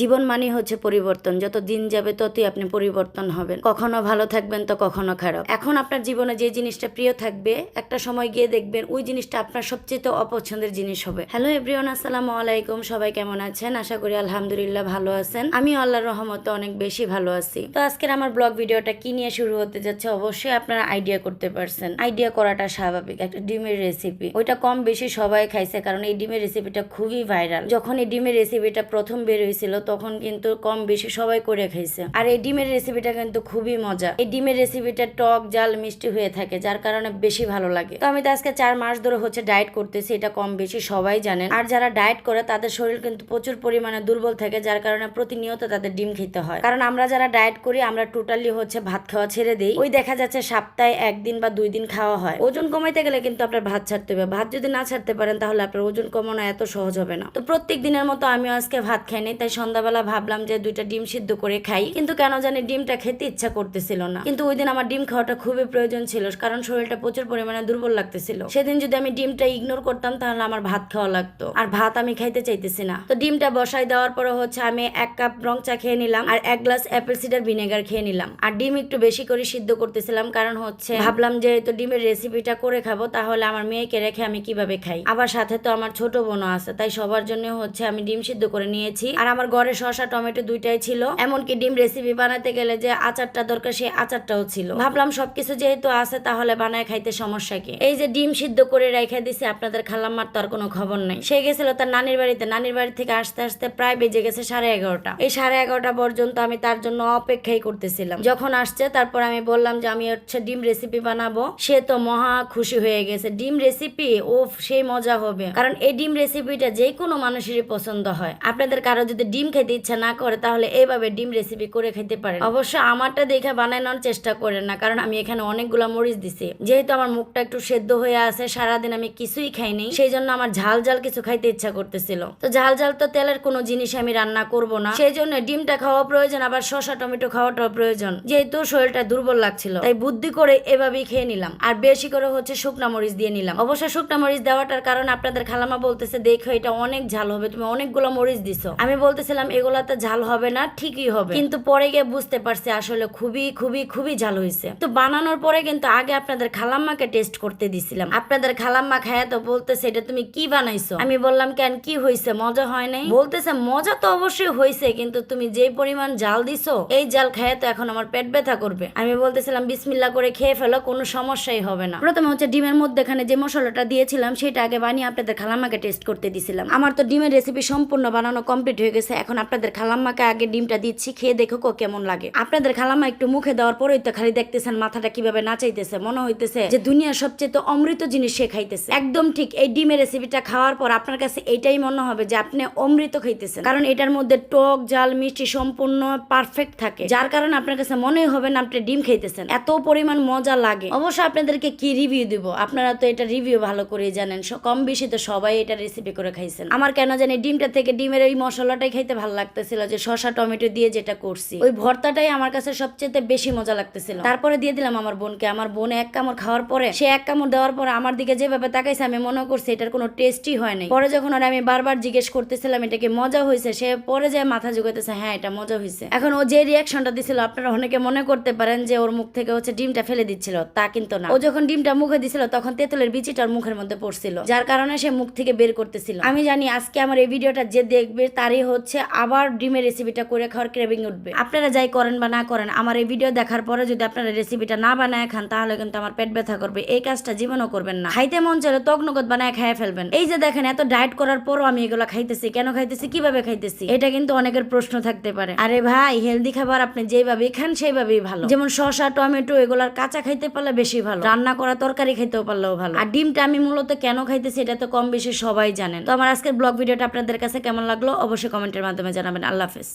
জীবন মানে হচ্ছে পরিবর্তন। যত দিন যাবে ততই আপনি পরিবর্তন হবেন। কখনো ভালো থাকবেন তো কখনো খারাপ। এখন আপনার জীবনে যে জিনিসটা প্রিয় থাকবে, একটা সময় গিয়ে দেখবেন ওই জিনিসটা আপনার সবচেয়ে অপছন্দের জিনিস হবে। হ্যালো এভরিওয়ান আসসালামু আলাইকুম। সবাই কেমন আছেন? আশা করি আলহামদুলিল্লাহ ভালো আছেন। আমি আল্লাহর রহমতে অনেক বেশি ভালো আছি। তো আজকের আমার ব্লগ ভিডিওটা কি নিয়ে শুরু হতে যাচ্ছে অবশ্যই আপনারা আইডিয়া করতে পারছেন। আইডিয়া করাটা স্বাভাবিক, একটা ডিমের রেসিপি ওইটা কম বেশি সবাই খাইছে, কারণ এই ডিমের রেসিপিটা খুবই ভাইরাল যখন এই ডিমের রেসিপিটা প্রথম বের হয়েছিল তখন কিন্তু কম বেশি সবাই করে খাইছে। আর এই ডিমের রেসিপিটা কিন্তু খুবই মজা এই ডিমের রেসিপিটা টক, জাল, মিষ্টি হয়ে থাকে, যার কারণে বেশি ভালো লাগে। তো আমি তো আজকে চার মাস ধরে হচ্ছে ডায়েট করতেছি, এটা কম বেশি সবাই জানেন। আর যারা ডায়েট করে, তাদের শরীর কিন্তু প্রচুর পরিমাণে দুর্বল থাকে, যার কারণে প্রতিনিয়ত তাদের ডিম খেতে হয়। কারণ আমরা যারা ডায়েট করি, আমরা টোটালি হচ্ছে ভাত খাওয়া ছেড়ে দিই। ওই দেখা যাচ্ছে সপ্তাহে একদিন বা দুই দিন খাওয়া হয়। ওজন কমাইতে গেলে কিন্তু আপনার ভাত ছাড়তে হবে। ভাত যদি না ছাড়তে পারেন, তাহলে আপনার ওজন কমানো এত সহজ হবে না। তো প্রত্যেক দিনের মতো আমিও আজকে ভাত খাইনি তাই সন্ধ্যাবেলা ভাবলাম যে দুইটা ডিম সিদ্ধ করে খাই, কিন্তু কেন জানি ডিমটা খেতে ইচ্ছা করতেছিল না। কিন্তু ওই দিন আমার ডিম খাওয়াটা খুবই প্রয়োজন ছিল, কারণ শরীরটা প্রচুর পরিমাণে দুর্বল লাগতেছিল। সেদিন যদি আমি ডিমটা ইগনোর করতাম, তাহলে আমার ভাত খাওয়া লাগতো। আর ভাত আমি খাইতে চাইতেছি না। তো ডিমটা বসাই দেওয়ার পরে হচ্ছে আমি এক কাপ রং চা খেয়ে নিলাম, আর এক গ্লাস অ্যাপেল সিডার ভিনেগার খেয়ে নিলাম। আর ডিম একটু বেশি করে সিদ্ধ করতেছিলাম, কারণ হচ্ছে ভাবলাম যে তো ডিমের রেসিপিটা করে খাব, তাহলে আমার মেয়েকে রেখে আমি কীভাবে খাই? আবার সাথে তো আমার ছোট বোনও আছে, তাই সবার জন্য হচ্ছে আমি ডিম সিদ্ধ করে নিয়েছি। আর আমার ঘরে শসা, টমেটো দুইটাই ছিল। এমনকি ডিম রেসিপি বানাতে গেলে যে আচারটা দরকার, সেই আচারটাও ছিল। ভাবলাম সবকিছু যেহেতু আছে, তাহলে বানায় খাইতে সমস্যা কি? এই যে ডিম সিদ্ধ করে রেখে দিছি, আপনাদের খালাম্মার তো আর কোনো খবর নাই। সে গেছিল তার নানির বাড়িতে। নানির বাড়ি থেকে আসতে আসতে প্রায় বেজে গেছে সাড়ে এগারোটা। এই সাড়ে এগারোটা পর্যন্ত আমি তার জন্য অপেক্ষাই করতেছিলাম। যখন আসছে, তারপর আমি বললাম যে, আমি হচ্ছে ডিম রেসিপি বানাবো। সে তো মহা খুশি হয়ে গেছে। ডিম রেসিপি ও সেই মজা হবে। কারণ এই ডিম রেসিপিটা যে কোনো মানুষেরই পছন্দ হয়। আপনাদের কারও যদি ডিম খেতে ইচ্ছা না করে, তাহলে এইভাবে ডিম রেসিপি করে খেতে পারেন। অবশ্য আমারটা দেখে বানানোর চেষ্টা করেন না, কারণ আমি এখানে অনেকগুলো মরিচ দিছি। যেহেতু আমার মুখটা একটু সেদ্ধ হয়ে আছে, সারাদিন আমি কিছুই খাইনি সেই জন্য আমার ঝাল ঝাল কিছু খাইতে ইচ্ছা করতেছিল। তো ঝাল ঝাল তো তেলের কোনো জিনিস আমি রান্না করব না সেই জন্য ডিমটা খাওয়া প্রয়োজন, আবার শসা, টমেটো খাওয়াটাও প্রয়োজন। যেহেতু শরীরটা দুর্বল লাগছিল, তাই বুদ্ধি করে এভাবেই খেয়ে নিলাম। আর বেশি করে হচ্ছে শুকনা মরিচ দিয়ে নিলাম। অবশ্য শুকনা মরিচ দেওয়াটার কারণ আপনাদের খালামা বলতেছে, দেখো, এটা অনেক ঝাল হবে, তুমি অনেকগুলো মরিচ দিছো। আমি বলতেছিলাম এগুলাতে ঝাল হবে না, ঠিকই হবে। কিন্তু পরে গিয়ে বুঝতে পারছি আসলে খুবই খুবই খুবই ঝাল হয়েছে তো বানানোর পরে কিন্তু আগে আপনাদের খালাম্মাকে টেস্ট করতে দিছিলাম। আপনাদের খালাম্মা খায়া তো বলতেছে, এটা তুমি কি বানাইছো? আমি বললাম, কেন, কি হয়েছে মজা হয় নাই? বলতেছে, মজা তো অবশ্যই হয়েছে কিন্তু তুমি যে পরিমাণ জাল দিছো, এই জাল খায়া তো এখন আমার পেট ব্যথা করবে। আমি বলতেছিলাম বিসমিল্লা করে খেয়ে ফেলো, কোনো সমস্যাই হবে না। প্রথমে হচ্ছে ডিমের মধ্যে এখানে যে মশলাটা দিয়েছিলাম, সেটা আগে বানিয়ে আপনাদের খালাম্মাকে টেস্ট করতে দিছিলাম। আমার তো ডিমের রেসিপি সম্পূর্ণ বানানো কমপ্লিট হয়ে গেছে এখন আপনাদের খালাম্মাকে আগে ডিমটা দিচ্ছি, খেয়ে দেখো কো কেমন লাগে। আপনাদের খালাম্মা একটু মুখে দেওয়ার পরেই তো খালি দেখতেছেন মাথাটা কীভাবে নাচাইতেছে, মনে হইতেছে যে দুনিয়ার সবচেয়ে তো অমৃত জিনিস সে খাইতেছে। একদম ঠিক এই ডিমের রেসিপিটা খাওয়ার পর আপনার কাছে এটাই মনে হবে যে আপনি অমৃত খাইতেছেন। কারণ এটার মধ্যে টক, জাল, মিষ্টি সম্পূর্ণ পারফেক্ট থাকে। যার কারণে আপনার কাছে মনেই হবে না আপনি ডিম খাইতেছেন। এত পরিমাণ মজা লাগে। অবশ্য আপনাদেরকে কি রিভিউ দিব? আপনারা তো এটা রিভিউ ভালো করে জানেন। কম বেশি তো সবাই এটা রেসিপি করে খাইছেন। আমার কেন জানি ডিমটা থেকে ডিমের ওই মশলাটাই খাইতে ভালো লাগতেছিল যে শসা, টমেটো দিয়ে যেটা করছি। ওই ভর্তাটাই আমার কাছে সবচেয়ে বেশি মজা লাগতেছিল। তারপরে দিয়ে দিলাম আমার বোনকে। আমার বোন এক কামড় খাওয়ার পরে, সে এক কামড় দেওয়ার পরে আমার দিকে যেভাবে তাকাইছে, আমি মনে করছি এটার কোনো টেস্টই হয় নাই। পরে যখন ওরা আমি বারবার জিজ্ঞেস করতেছিলাম, এটা কি মজা হয়েছে সে পরে যায় মাথা জোগাইতেছে হ্যাঁ এটা মজা হয়েছে এখন ও যে রিয়াকশনটা দিছিল, আপনারা অনেকে মনে করতে পারেন যে ওর মুখ থেকে হচ্ছে ডিমটা ফেলে দিচ্ছিল, তা কিন্তু না। ও যখন ডিমটা মুখে দিছিল, তখন তেঁতুলের বিচিটার মুখের মধ্যে পড়ছিল, যার কারণে সে মুখ থেকে বের করতেছিল। আমি জানি আজকে আমার এই ভিডিওটা যে দেখবে, তারই হচ্ছে আবার ডিমের রেসিপিটা করে খাওয়ার ক্রেভিং উঠবে। আপনারা যাই করেন বা না করেন, আমার এই ভিডিও দেখার পরে যদি আপনারা রেসিপিটা না বানায় খান, তাহলে কিন্তু আমার পেট ব্যথা করবে। এই কাজটা জীবনও করবেন না। খাইতে মন চাইলে তগ্নগত বানায় খাইয়ে ফেলবেন। এই যে দেখেন, এত ডায়েট করার পরও আমি এগুলো খাইতেছি, কেন খাইতেছি, কীভাবে খাইতেছি? এটা কিন্তু অনেকের প্রশ্ন থাকতে পারে। আরে ভাই হেলদি খাবার আপনি যেভাবে খান, সেইভাবেই ভালো। যেমন শসা, টমেটো, এগুলার কাঁচা খাইতে পারলে বেশি ভালো। রান্না করা তরকারি খাইতেও পারলেও ভালো। আর ডিমটা আমি মূলত কেন খাইতেছি, এটা তো কম বেশি সবাই জানেন। তো আমার আজকের ব্লগ ভিডিওটা আপনাদের কাছে কেমন লাগল, অবশ্যই কমেন্টের মাধ্যমে জানাবেন আল্লাহ হাফেজ।